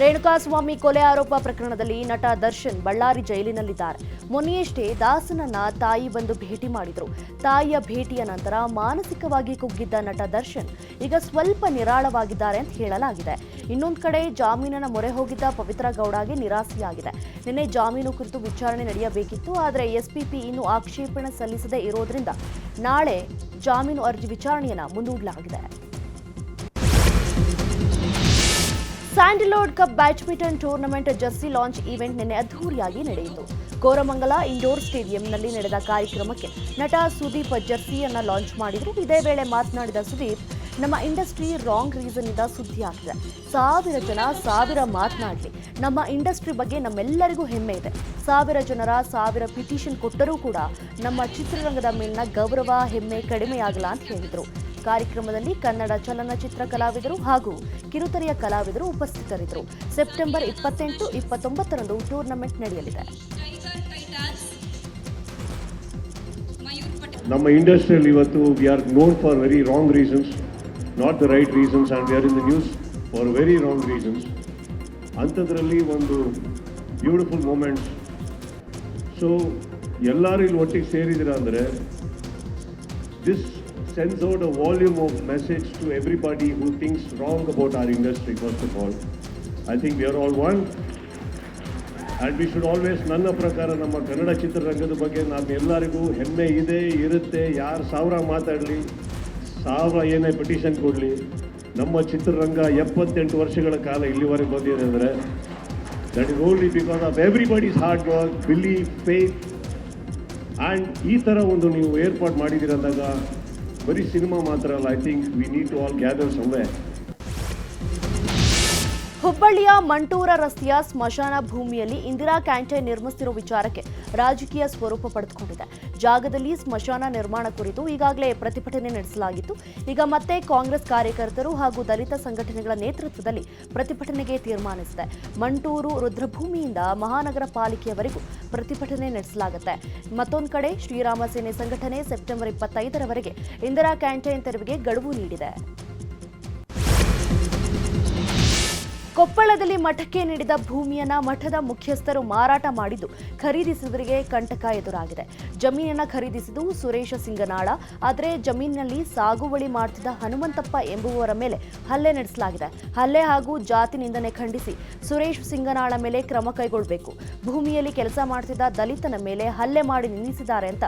ರೇಣುಕಾಸ್ವಾಮಿ ಕೊಲೆ ಆರೋಪ ಪ್ರಕರಣದಲ್ಲಿ ನಟ ದರ್ಶನ್ ಬಳ್ಳಾರಿ ಜೈಲಿನಲ್ಲಿದ್ದಾರೆ. ಮೊನ್ನೆಯಷ್ಟೇ ದಾಸನನ್ನ ತಾಯಿ ಬಂದು ಭೇಟಿ ಮಾಡಿದ್ರು. ತಾಯಿಯ ಭೇಟಿಯ ನಂತರ ಮಾನಸಿಕವಾಗಿ ಕುಗ್ಗಿದ್ದ ನಟ ದರ್ಶನ್ ಈಗ ಸ್ವಲ್ಪ ನಿರಾಳವಾಗಿದ್ದಾರೆ ಅಂತ ಹೇಳಲಾಗಿದೆ. ಇನ್ನೊಂದು ಕಡೆ ಜಾಮೀನನ ಮೊರೆ ಹೋಗಿದ್ದ ಪವಿತ್ರ ಗೌಡಗೆ ನಿರಾಸೆಯಾಗಿದೆ. ನಿನ್ನೆ ಜಾಮೀನು ಕುರಿತು ವಿಚಾರಣೆ ನಡೆಯಬೇಕಿತ್ತು, ಆದರೆ ಎಸ್ಪಿಪಿ ಇನ್ನೂ ಆಕ್ಷೇಪಣೆ ಸಲ್ಲಿಸದೇ ಇರೋದ್ರಿಂದ ನಾಳೆ ಜಾಮೀನು ಅರ್ಜಿ ವಿಚಾರಣೆಯನ್ನು ಮುಂದೂಡಲಾಗಿದೆ. Sandalwood cup badminton tournament jersey launch event ನಿನ್ನೆ ಅದ್ದೂರಿಯಾಗಿ ನಡೆಯಿತು. ಕೋರಮಂಗಲ ಇಂಡೋರ್ ಸ್ಟೇಡಿಯಂನಲ್ಲಿ ನಡೆದ ಕಾರ್ಯಕ್ರಮಕ್ಕೆ ನಟ ಸುದೀಪ್ ಜರ್ಸಿಯನ್ನು ಲಾಂಚ್ ಮಾಡಿದರು. ಇದೇ ವೇಳೆ ಮಾತನಾಡಿದ ಸುದೀಪ್, ನಮ್ಮ ಇಂಡಸ್ಟ್ರಿ ರಾಂಗ್ ರೀಸನ್ ಇಂದ ಸುದ್ದಿಯಾಗಿದೆ ಸಾವಿರ ಜನ, ಸಾವಿರ ಮಾತನಾಡಲಿ. ನಮ್ಮ ಇಂಡಸ್ಟ್ರಿ ಬಗ್ಗೆ ನಮ್ಮೆಲ್ಲರಿಗೂ ಹೆಮ್ಮೆ ಇದೆ. ಸಾವಿರ ಜನರ, ಸಾವಿರ ಪಿಟಿಷನ್ ಕೊಟ್ಟರೂ ಕೂಡ ನಮ್ಮ ಚಿತ್ರರಂಗದ ಮೇಲಿನ ಗೌರವ, ಹೆಮ್ಮೆ ಕಡಿಮೆಯಾಗಲ್ಲ ಅಂತ ಹೇಳಿದರು. ಕಾರ್ಯಕ್ರಮದಲ್ಲಿ ಕನ್ನಡ ಚಲನಚಿತ್ರ ಕಲಾವಿದರು ಹಾಗೂ ಕಿರುತೆರೆಯ ಕಲಾವಿದರು ಉಪಸ್ಥಿತರಿದ್ದರು. ಸೆಪ್ಟೆಂಬರ್ ಇಪ್ಪತ್ತೆಂಟು, ಇಪ್ಪತ್ತೊಂಬತ್ತರಂದು ಟೂರ್ನಮೆಂಟ್ ನಡೆಯಲಿದೆ. ನಮ್ಮ ಇಂಡಸ್ಟ್ರಿಯಲ್ಲಿ ಇವತ್ತು we are known for very wrong reasons not the right reasons and we are in the news for very wrong reasons ಅಂಥದ್ರಲ್ಲಿ ಒಂದು ಬ್ಯೂಟಿಫುಲ್ ಮೂಮೆಂಟ್ಸ್ ಸೊ ಎಲ್ಲರೂ ಇಲ್ಲಿ ಒಟ್ಟಿಗೆ ಸೇರಿದಿರ ಅಂದರೆ this sends out a volume of message to everybody who thinks wrong about our industry, first of all. I think we are all one. And we should always ನನ್ನ ಪ್ರಕಾರ ನಮ್ಮ ಕನ್ನಡ ಚಿತ್ರರಂಗದ ಬಗ್ಗೆ ನಾವು ಎಲ್ಲರಿಗೂ ಹೆಮ್ಮೆ ಇದೆ ಇರುತ್ತೆ ಯಾರು ಸಾವಿರ ಮಾತಾಡಲಿ ಸಾವಿರ ಏನೇ ಪಿಟಿಷನ್ ಕೊಡಲಿ ನಮ್ಮ ಚಿತ್ರರಂಗ ಎಪ್ಪತ್ತೆಂಟು ವರ್ಷಗಳ ಕಾಲ ಇಲ್ಲಿವರೆಗೆ ಬಂದಿದೆ ಅಂದರೆ that is only because of everybody's hard work believe faith and ಈ ಥರ ಒಂದು ನೀವು ಏರ್ಪಾಡು ಮಾಡಿದ್ದೀರಂದಾಗ ಬರೀ ಸಿನಿಮಾ ಮಾತ್ರ ಅಲ್ಲ I think we need to all gather someway ಹುಬ್ಬಳ್ಳಿಯ ಮಂಟೂರ ರಸ್ತೆಯ ಸ್ಮಶಾನ ಭೂಮಿಯಲ್ಲಿ ಇಂದಿರಾ ಕ್ಯಾಂಟೀನ್ ನಿರ್ಮಿಸುತ್ತಿರುವ ವಿಚಾರಕ್ಕೆ ರಾಜಕೀಯ ಸ್ವರೂಪ ಪಡೆದುಕೊಂಡಿದೆ. ಜಾಗದಲ್ಲಿ ಸ್ಮಶಾನ ನಿರ್ಮಾಣ ಕುರಿತು ಈಗಾಗಲೇ ಪ್ರತಿಭಟನೆ ನಡೆಸಲಾಗಿತ್ತು. ಈಗ ಮತ್ತೆ ಕಾಂಗ್ರೆಸ್ ಕಾರ್ಯಕರ್ತರು ಹಾಗೂ ದಲಿತ ಸಂಘಟನೆಗಳ ನೇತೃತ್ವದಲ್ಲಿ ಪ್ರತಿಭಟನೆಗೆ ತೀರ್ಮಾನಿಸಿದೆ. ಮಂಟೂರು ರುದ್ರಭೂಮಿಯಿಂದ ಮಹಾನಗರ ಪಾಲಿಕೆಯವರೆಗೂ ಪ್ರತಿಭಟನೆ ನಡೆಸಲಾಗುತ್ತೆ. ಮತ್ತೊಂದು ಕಡೆ ಶ್ರೀರಾಮ ಸೇನೆ ಸಂಘಟನೆ ಸೆಪ್ಟೆಂಬರ್ ಇಪ್ಪತ್ತೈದರವರೆಗೆ ಇಂದಿರಾ ಕ್ಯಾಂಟೀನ್ ತೆರವಿಗೆ ಗಡುವು ನೀಡಿದೆ. ಕೊಪ್ಪಳದಲ್ಲಿ ಮಠಕ್ಕೆ ನೀಡಿದ ಭೂಮಿಯನ್ನ ಮಠದ ಮುಖ್ಯಸ್ಥರು ಮಾರಾಟ ಮಾಡಿದ್ದು ಖರೀದಿಸಿದವರಿಗೆ ಕಂಟಕ ಎದುರಾಗಿದೆ. ಜಮೀನನ್ನ ಖರೀದಿಸಿದ್ದು ಸುರೇಶ ಸಿಂಗನಾಳ. ಆದರೆ ಜಮೀನಿನಲ್ಲಿ ಸಾಗುವಳಿ ಮಾಡ್ತಿದ್ದ ಹನುಮಂತಪ್ಪ ಎಂಬುವವರ ಮೇಲೆ ಹಲ್ಲೆ ನಡೆಸಲಾಗಿದೆ. ಹಲ್ಲೆ ಹಾಗೂ ಜಾತಿ ನಿಂದನೆ ಖಂಡಿಸಿ ಸುರೇಶ್ ಸಿಂಗನಾಳ ಮೇಲೆ ಕ್ರಮ ಕೈಗೊಳ್ಳಬೇಕು ಭೂಮಿಯಲ್ಲಿ ಕೆಲಸ ಮಾಡ್ತಿದ್ದ ದಲಿತನ ಮೇಲೆ ಹಲ್ಲೆ ಮಾಡಿ ನಿಲ್ಲಿಸಿದ್ದಾರೆ ಅಂತ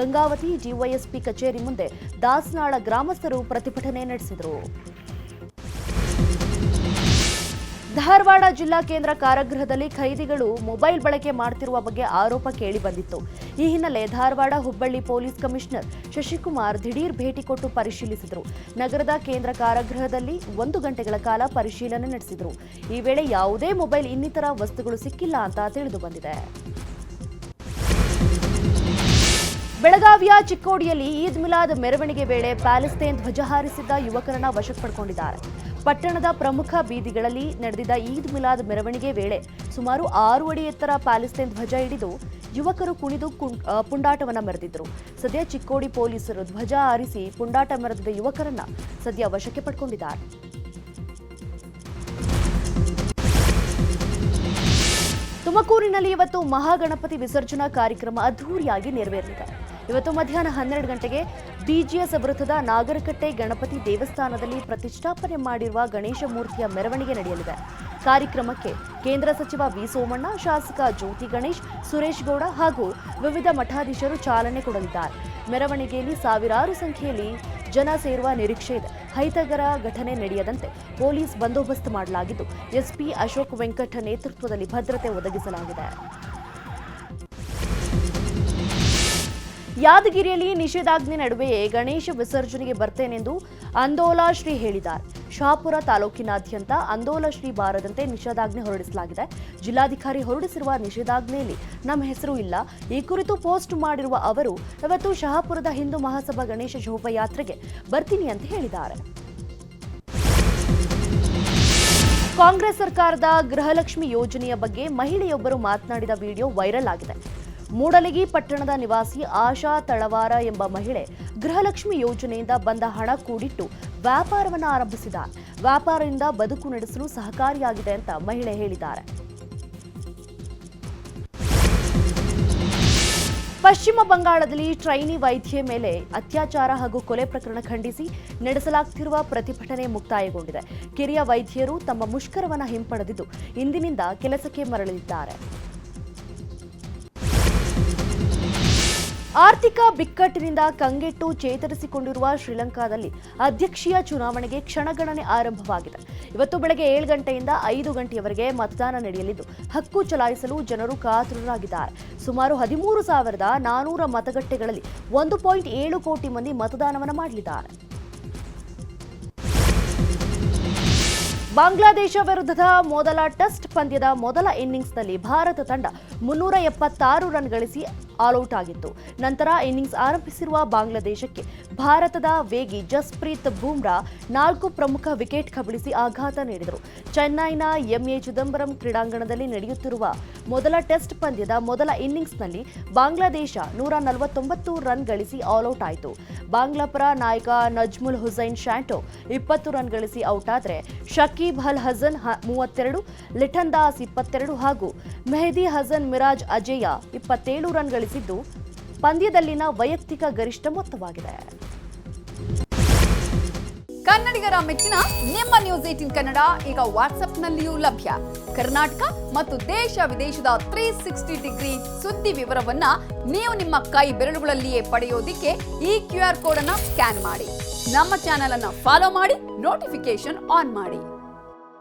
ಗಂಗಾವತಿ ಡಿವೈಎಸ್ಪಿ ಕಚೇರಿ ಮುಂದೆ ದಾಸನಾಳ ಗ್ರಾಮಸ್ಥರು ಪ್ರತಿಭಟನೆ ನಡೆಸಿದರು. ಧಾರವಾಡ ಜಿಲ್ಲಾ ಕೇಂದ್ರ ಕಾರಾಗೃಹದಲ್ಲಿ ಖೈದಿಗಳು ಮೊಬೈಲ್ ಬಳಕೆ ಮಾಡ್ತಿರುವ ಬಗ್ಗೆ ಆರೋಪ ಕೇಳಿಬಂದಿತ್ತು ಈ ಹಿನ್ನೆಲೆ ಧಾರವಾಡ ಹುಬ್ಬಳ್ಳಿ ಪೊಲೀಸ್ ಕಮಿಷನರ್ ಶಶಿಕುಮಾರ್ ದಿಢೀರ್ ಭೇಟಿ ಕೊಟ್ಟು ಪರಿಶೀಲಿಸಿದರು. ನಗರದ ಕೇಂದ್ರ ಕಾರಾಗೃಹದಲ್ಲಿ ಒಂದು ಗಂಟೆಗಳ ಕಾಲ ಪರಿಶೀಲನೆ ನಡೆಸಿದರು. ಈ ವೇಳೆ ಯಾವುದೇ ಮೊಬೈಲ್ ಇನ್ನಿತರ ವಸ್ತುಗಳು ಸಿಕ್ಕಿಲ್ಲ ಅಂತ ತಿಳಿದು ಬಂದಿದೆ. ಬೆಳಗಾವಿಯ ಚಿಕ್ಕೋಡಿಯಲ್ಲಿ ಈದ್ ಮಿಲಾದ್ ಮೆರವಣಿಗೆ ವೇಳೆ ಪ್ಯಾಲೆಸ್ತೇನ್ ಧ್ವಜ ಹಾರಿಸಿದ್ದ ಯುವಕರನ್ನ ವಶಕ್ಕೆ ಪಡ್ಕೊಂಡಿದ್ದಾರೆ ಪಟ್ಟಣದ ಪ್ರಮುಖ ಬೀದಿಗಳಲ್ಲಿ ನಡೆದಿದ್ದ ಈದ್ ಮಿಲಾದ್ ಮೆರವಣಿಗೆ ವೇಳೆ ಸುಮಾರು ಆರು ಅಡಿ ಎತ್ತರ ಪ್ಯಾಲೆಸ್ತೇನ್ ಧ್ವಜ ಹಿಡಿದು ಯುವಕರು ಕುಣಿದು ಪುಂಡಾಟವನ್ನು ಮೆರೆದಿದ್ದರು ಸದ್ಯ ಚಿಕ್ಕೋಡಿ ಪೊಲೀಸರು ಧ್ವಜ ಆರಿಸಿ ಪುಂಡಾಟ ಮೆರೆದಿದ್ದ ಯುವಕರನ್ನ ಸದ್ಯ ವಶಕ್ಕೆ ಪಡ್ಕೊಂಡಿದ್ದಾರೆ. ತುಮಕೂರಿನಲ್ಲಿ ಇವತ್ತು ಮಹಾಗಣಪತಿ ವಿಸರ್ಜನಾ ಕಾರ್ಯಕ್ರಮ ಅದ್ದೂರಿಯಾಗಿ ನೆರವೇರಲಿದೆ. ಇವತ್ತು ಮಧ್ಯಾಹ್ನ ಹನ್ನೆರಡು ಗಂಟೆಗೆ ಬಿಜಿಎಸ್ ವೃತ್ತದ ನಾಗರಕಟ್ಟೆ ಗಣಪತಿ ದೇವಸ್ಥಾನದಲ್ಲಿ ಪ್ರತಿಷ್ಠಾಪನೆ ಮಾಡಿರುವ ಗಣೇಶ ಮೂರ್ತಿಯ ಮೆರವಣಿಗೆ ನಡೆಯಲಿದೆ. ಕಾರ್ಯಕ್ರಮಕ್ಕೆ ಕೇಂದ್ರ ಸಚಿವ ವಿ ಸೋಮಣ್ಣ, ಶಾಸಕ ಜ್ಯೋತಿ ಗಣೇಶ್, ಸುರೇಶ್ ಗೌಡ ಹಾಗೂ ವಿವಿಧ ಮಠಾಧೀಶರು ಚಾಲನೆ ಕೊಡಲಿದ್ದಾರೆ. ಮೆರವಣಿಗೆಯಲ್ಲಿ ಸಾವಿರಾರು ಸಂಖ್ಯೆಯಲ್ಲಿ ಜನ ಸೇರುವ ನಿರೀಕ್ಷೆ ಇದೆ. ಹೈತಗರ ಘಟನೆ ನಡೆಯದಂತೆ ಪೊಲೀಸ್ ಬಂದೋಬಸ್ತ್ ಮಾಡಲಾಗಿದ್ದು, ಎಸ್ಪಿ ಅಶೋಕ್ ವೆಂಕಟ್ ನೇತೃತ್ವದಲ್ಲಿ ಭದ್ರತೆ ಒದಗಿಸಲಾಗಿದೆ. ಯಾದಗಿರಿಯಲ್ಲಿ ನಿಷೇಧಾಜ್ಞೆ ನಡುವೆಯೇ ಗಣೇಶ ವಿಸರ್ಜನೆಗೆ ಬರ್ತೇನೆಂದು ಅಂದೋಲಾ ಶ್ರೀ ಹೇಳಿದ್ದಾರೆ. ಶಹಾಪುರ ತಾಲೂಕಿನಾದ್ಯಂತ ಅಂದೋಲ ಶ್ರೀ ಬಾರದಂತೆ ನಿಷೇಧಾಜ್ಞೆ ಹೊರಡಿಸಲಾಗಿದೆ. ಜಿಲ್ಲಾಧಿಕಾರಿ ಹೊರಡಿಸಿರುವ ನಿಷೇಧಾಜ್ಞೆಯಲ್ಲಿ ನಮ್ಮ ಹೆಸರು ಇಲ್ಲ. ಈ ಕುರಿತು ಪೋಸ್ಟ್ ಮಾಡಿರುವ ಅವರು, ಇವತ್ತು ಶಹಾಪುರದ ಹಿಂದೂ ಮಹಾಸಭಾ ಗಣೇಶ ಶೋಭಾಯಾತ್ರೆಗೆ ಬರ್ತೀನಿ ಅಂತ ಹೇಳಿದ್ದಾರೆ. ಕಾಂಗ್ರೆಸ್ ಸರ್ಕಾರದ ಗೃಹಲಕ್ಷ್ಮಿ ಯೋಜನೆಯ ಬಗ್ಗೆ ಮಹಿಳೆಯೊಬ್ಬರು ಮಾತನಾಡಿದ ವಿಡಿಯೋ ವೈರಲ್ ಆಗಿದೆ. ಮೂಡಲಗಿ ಪಟ್ಟಣದ ನಿವಾಸಿ ಆಶಾ ತಳವಾರ ಎಂಬ ಮಹಿಳೆ ಗೃಹಲಕ್ಷ್ಮಿ ಯೋಜನೆಯಿಂದ ಬಂದ ಹಣ ಕೂಡಿಟ್ಟು ವ್ಯಾಪಾರವನ್ನು ಆರಂಭಿಸಿದ ವ್ಯಾಪಾರದಿಂದ ಬದುಕು ನಡೆಸಲು ಸಹಕಾರಿಯಾಗಿದೆ ಅಂತ ಮಹಿಳೆ ಹೇಳಿದ್ದಾರೆ. ಪಶ್ಚಿಮ ಬಂಗಾಳದಲ್ಲಿ ಟ್ರೈನಿ ವೈದ್ಯೆ ಮೇಲೆ ಅತ್ಯಾಚಾರ ಹಾಗೂ ಕೊಲೆ ಪ್ರಕರಣ ಖಂಡಿಸಿ ನಡೆಸಲಾಗುತ್ತಿರುವ ಪ್ರತಿಭಟನೆ ಮುಕ್ತಾಯಗೊಂಡಿದೆ. ಕಿರಿಯ ವೈದ್ಯರು ತಮ್ಮ ಮುಷ್ಕರವನ್ನು ಹಿಂಪಡೆದಿದ್ದು ಇಂದಿನಿಂದ ಕೆಲಸಕ್ಕೆ ಮರಳಲಿದ್ದಾರೆ ಆರ್ಥಿಕ ಬಿಕ್ಕಟ್ಟಿನಿಂದ ಕಂಗೆಟ್ಟು ಚೇತರಿಸಿಕೊಂಡಿರುವ ಶ್ರೀಲಂಕಾದಲ್ಲಿ ಅಧ್ಯಕ್ಷೀಯ ಚುನಾವಣೆಗೆ ಕ್ಷಣಗಣನೆ ಆರಂಭವಾಗಿದೆ. ಇವತ್ತು ಬೆಳಗ್ಗೆ ಏಳು ಗಂಟೆಯಿಂದ ಐದು ಗಂಟೆಯವರೆಗೆ ಮತದಾನ ನಡೆಯಲಿದ್ದು, ಹಕ್ಕು ಚಲಾಯಿಸಲು ಜನರು ಕಾತುರರಾಗಿದ್ದಾರೆ. ಸುಮಾರು ಹದಿಮೂರು ಸಾವಿರದ ನಾನೂರ ಮತಗಟ್ಟೆಗಳಲ್ಲಿ ಒಂದು ಪಾಯಿಂಟ್ ಏಳು ಕೋಟಿ ಮಂದಿ ಮತದಾನವನ್ನು ಮಾಡಲಿದ್ದಾರೆ. ಬಾಂಗ್ಲಾದೇಶ ವಿರುದ್ಧದ ಮೊದಲ ಟೆಸ್ಟ್ ಪಂದ್ಯದ ಮೊದಲ ಇನ್ನಿಂಗ್ಸ್ನಲ್ಲಿ ಭಾರತ ತಂಡ ಮುನ್ನೂರ ಎಪ್ಪತ್ತಾರು ರನ್ ಗಳಿಸಿ ಆಲ್ಔಟ್ ಆಗಿತ್ತು. ನಂತರ ಇನ್ನಿಂಗ್ಸ್ ಆರಂಭಿಸಿರುವ ಬಾಂಗ್ಲಾದೇಶಕ್ಕೆ ಭಾರತದ ವೇಗಿ ಜಸ್ಪ್ರೀತ್ ಬೂಮ್ರಾ ನಾಲ್ಕು ಪ್ರಮುಖ ವಿಕೆಟ್ ಕಬಳಿಸಿ ಆಘಾತ ನೀಡಿದರು. ಚೆನ್ನೈನ ಎಂಎ ಚಿದಂಬರಂ ಕ್ರೀಡಾಂಗಣದಲ್ಲಿ ನಡೆಯುತ್ತಿರುವ ಮೊದಲ ಟೆಸ್ಟ್ ಪಂದ್ಯದ ಮೊದಲ ಇನ್ನಿಂಗ್ಸ್ನಲ್ಲಿ ಬಾಂಗ್ಲಾದೇಶ ನೂರ ನಲವತ್ತೊಂಬತ್ತು ರನ್ ಗಳಿಸಿ ಆಲ್ಔಟ್ ಆಯಿತು. ಬಾಂಗ್ಲಾ ಪರ ನಾಯಕ ನಜ್ಮುಲ್ ಹುಸೈನ್ ಶಾಂಟೋ ಇಪ್ಪತ್ತು ರನ್ ಗಳಿಸಿ ಔಟ್ ಆದರೆ ಶಕೀಬ್ ಅಲ್ ಹಸನ್ ಮೂವತ್ತೆರಡು ಲಿಠನ್ ದಾಸ್ ಇಪ್ಪತ್ತೆರಡು ಹಾಗೂ ಮೆಹದಿ ಹಸನ್ ಮಿರಾಜ್ ಅಜೇಯ ಇಪ್ಪತ್ತೇಳು ರನ್ ಗಳಿಸಿದ್ದು ಪಂದ್ಯದಲ್ಲಿನ ವೈಯಕ್ತಿಕ ಗರಿಷ್ಠ ಮೊತ್ತವಾಗಿದೆ. ಕನ್ನಡಿಗರ ಮೆಚ್ಚಿನ ನಿಮ್ಮ ನ್ಯೂಸ್ ಏಟಿನ್ ಕನ್ನಡ ಈಗ ವಾಟ್ಸ್ಆಪ್ನಲ್ಲಿಯೂ ಲಭ್ಯ. ಕರ್ನಾಟಕ ಮತ್ತು ದೇಶ ವಿದೇಶದ ತ್ರೀ ಸಿಕ್ಸ್ಟಿ ಡಿಗ್ರಿ ಸುದ್ದಿ ವಿವರವನ್ನ ನೀವು ನಿಮ್ಮ ಕೈ ಬೆರಳುಗಳಲ್ಲಿಯೇ ಪಡೆಯೋದಿಕ್ಕೆ ಈ ಕ್ಯೂ ಆರ್ ಕೋಡ್ ಅನ್ನ ಸ್ಕ್ಯಾನ್ ಮಾಡಿ. ನಮ್ಮ ಚಾನೆಲ್ ಅನ್ನ ಫಾಲೋ ಮಾಡಿ ನೋಟಿಫಿಕೇಶನ್ ಆನ್ ಮಾಡಿ.